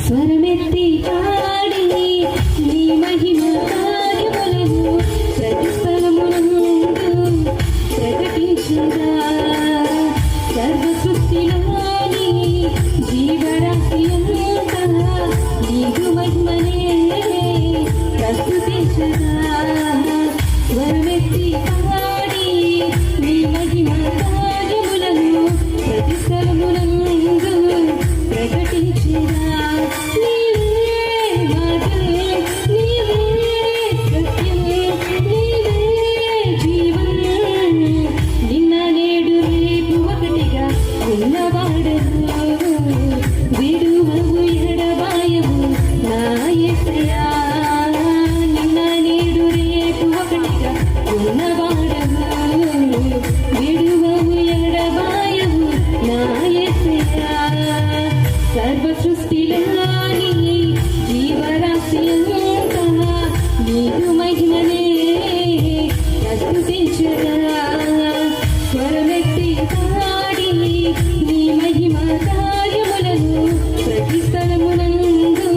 స్వరమెత్తి పాడి నీ మహిమ కార్యములను ప్రతి స్థలమునందు ప్రకటించగా సర్వ సృష్టిలోని జీవరాశి అంతా నీకు మహిమనే ప్రస్తుతించగా ప్రకటించగా సర్వ సృష్టిలోని నీకు మహిమనే ప్రస్తుతించగా స్వరమెత్తి పాడి నీ మహిమ కార్యములను ప్రతి స్థలమునందు